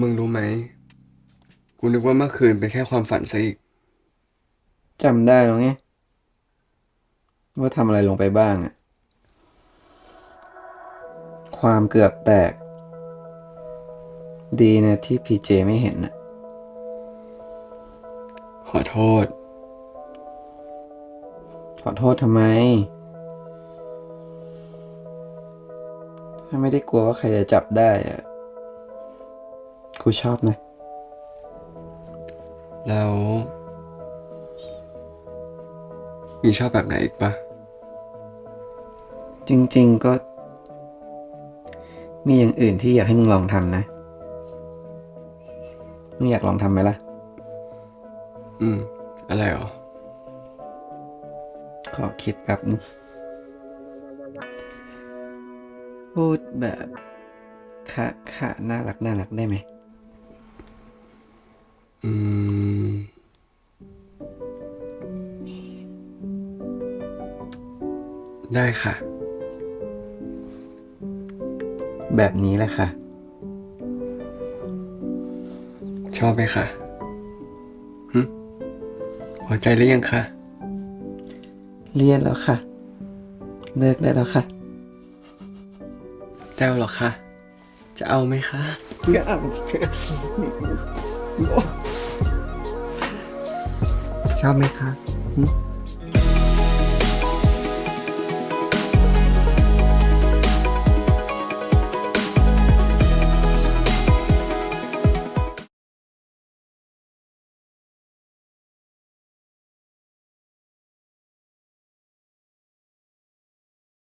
มึงรู้ไหม กูนึกว่าเมื่อคืนเป็นแค่ความฝันซะอีก จำได้แล้วไงว่าทำอะไรลงไปบ้างอะความเกือบแตก ดีนะที่พีเจไม่เห็นอะขอโทษ ขอโทษทำไม ถ้าไม่ได้กลัวว่าใครจะจับได้อะ กูชอบนะ แล้วมีชอบแบบไหนอีกปะจริง ๆก็ มีอย่างอื่นที่อยากให้มึงลองทำนะ มึงอยากลองทำไหมล่ะ อืม อะไรหรอ ขอคิดแป๊บนึงพูดแบบค่ะค่ะน่ารักน่ารักได้ไหม ได้ค่ะ แบบนี้แหละค่ะ ชอบไหมคะหึพอใจหรือยังคะเรียนแล้วค่ะ เลิกได้แล้วค่ะ แซวเหรอคะจะเอาไหมคะก็เอาชอบไหมคะหึ